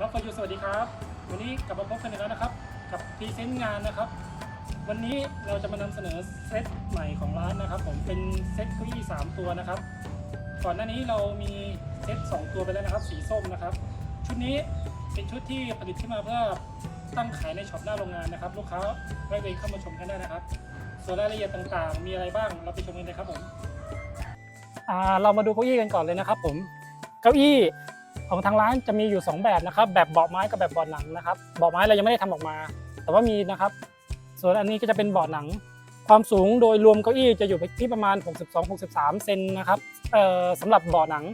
น้องฟอยูสวัสดีครับ วันนี้กลับมาพบกันอีกแล้วนะครับ กับพรีเซนต์งานนะครับ วันนี้เราจะมานำเสนอเซตใหม่ของร้านนะครับ ผมเป็นเซตเก้าอี้3ตัวนะครับ ก่อนหน้านี้เรามีเซต2ตัวไปแล้วนะครับ สีส้มนะครับ ชุดนี้เป็นชุดที่ผลิตขึ้นมาเพื่อตั้งขายในช็อปหน้าโรงงานนะครับ ลูกค้าแวะเวเข้ามาชมกันได้นะครับ ส่วนรายละเอียดต่างๆ มีอะไรบ้างเราไปชมกันเลยครับผมเรามาดูเก้าอี้กันก่อนเลยนะครับ ผมเก้าอี้ ของทางร้านจะมีอยู่ 2 แบบนะครับ แบบเบาะไม้กับแบบเบาะหนังนะครับเบาะไม้เรายังไม่ได้ทำออกมา แต่ว่ามีนะครับ ส่วนอันนี้ก็จะเป็นเบาะหนัง ความสูงโดยรวมเก้าอี้จะอยู่ที่ประมาณ 62-63 เซนนะครับสำหรับเบาะหนัง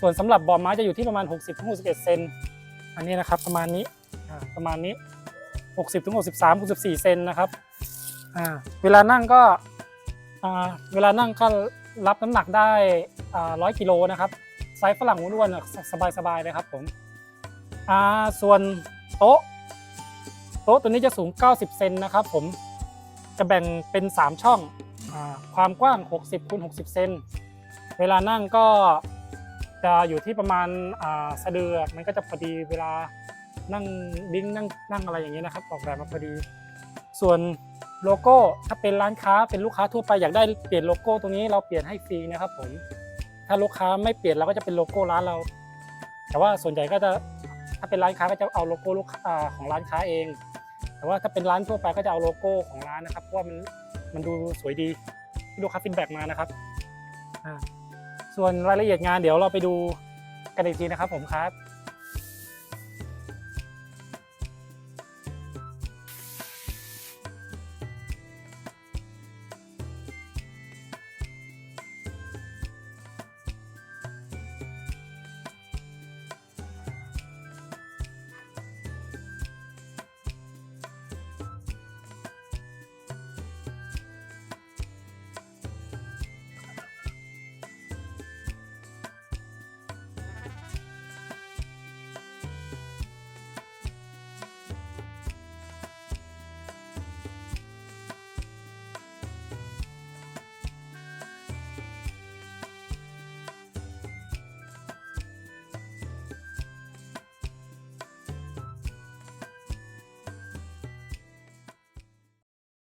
ส่วนสำหรับเบาะไม้จะอยู่ที่ประมาณ 60-61 เซนอันนี้นะครับประมาณนี้ประมาณนี้ 60-63 64 เซนนะครับเวลานั่งก็เวลานั่งก็รับน้ำหนักได้อ่า100กิโลนะครับ ไซส์ฝรั่งอ้วนๆอะสบายๆเลยครับผมอ่าส่วนโต๊ะ โต๊ะตัวนี้จะสูง 90 เซนนะครับผมจะแบ่งเป็น 3 ช่องอาความกว้าง 60คูณ60 เซนเวลานั่งก็จะอยู่ที่ประมาณอ่าสะดือมันก็จะพอดีเวลานั่งดิ้งนั่งนั่งอะไรอย่างเงี้ยนะครับออกแบบมาพอดี ส่วนโลโก้ถ้าเป็นร้านค้าเป็นลูกค้าทั่วไปอยากได้เปลี่ยนโลโก้ตรงนี้เราเปลี่ยนให้ฟรีนะครับผม ถ้าลูกค้าไม่เปลี่ยนเราก็จะเป็นโลโก้ร้านเรา แต่ว่าส่วนใหญ่ก็จะถ้าเป็นร้านค้าก็จะเอาโลโก้ลูกของร้านค้าเอง แต่ว่าถ้าเป็นร้านทั่วไปก็จะเอาโลโก้ของร้านนะครับเพราะว่ามันมันดูสวยดีที่ลูกค้าฟีดแบ็กมานะครับส่วนรายละเอียดงานเดี๋ยวเราไปดูกันอีกทีนะครับผมครับ